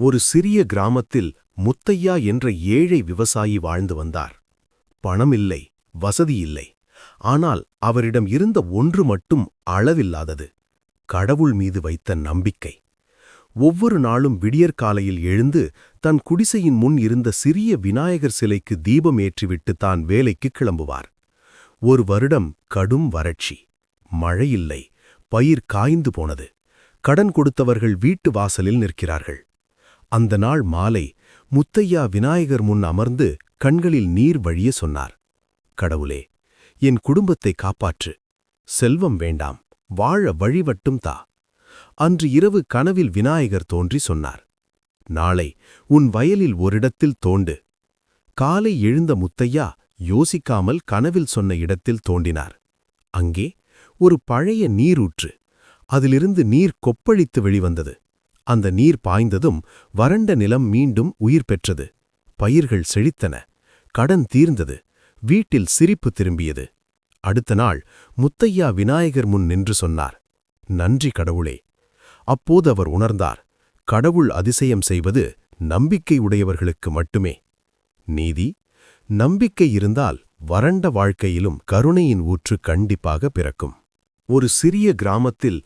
ஒரு சிறிய கிராமத்தில் முத்தையா என்ற ஏழை விவசாயி வாழ்ந்து வந்தார். பணம் இல்லை வசதி இல்லை ஆனால் அவரிடம் இருந்த ஒன்று மட்டும் அளவில்லாதது கடவுள் மீது வைத்த நம்பிக்கை. ஒவ்வொரு நாளும் விடியற்காலையில் எழுந்து தன் குடிசையின் முன் இருந்த சிறிய விநாயகர் சிலைக்கு தீபம் ஏற்றிவிட்டு தான் வேலைக்கு கிளம்புவார். ஒரு வருடம் கடும் வறட்சி மழையில்லை பயிர் காய்ந்து போனது. கடன் கொடுத்தவர்கள் வீட்டு வாசலில் நிற்கிறார்கள். அந்த நாள் மாலை முத்தையா விநாயகர் முன் அமர்ந்து கண்களில் நீர் வழிய சொன்னார். கடவுளே என் குடும்பத்தை காப்பாற்று. செல்வம் வேண்டாம். வாழ வழிவட்டும் தா. அன்று இரவு கனவில் விநாயகர் தோன்றி சொன்னார். நாளை உன் வயலில் ஓரிடத்தில் தோண்டு. காலை எழுந்த முத்தையா யோசிக்காமல் கனவில் சொன்ன இடத்தில் தோண்டினார். அங்கே ஒரு பழைய நீரூற்று. அதிலிருந்து நீர் கொப்பளித்து வெளிவந்தது. அந்த நீர் பாய்ந்ததும் வறண்ட நிலம் மீண்டும் உயிர் பெற்றது. பயிர்கள் செழித்தன. கடன் தீர்ந்தது. வீட்டில் சிரிப்பு திரும்பியது. அடுத்த நாள் முத்தையா விநாயகர் முன் நின்று சொன்னார் நன்றி கடவுளே. அப்போது அவர் உணர்ந்தார் கடவுள் அதிசயம் செய்வது நம்பிக்கை உடையவர்களுக்கு மட்டுமே. நீதி நம்பிக்கை இருந்தால் வறண்ட வாழ்க்கையிலும் கருணையின் ஊற்று கண்டிப்பாக பிறக்கும். ஒரு சிறிய கிராமத்தில்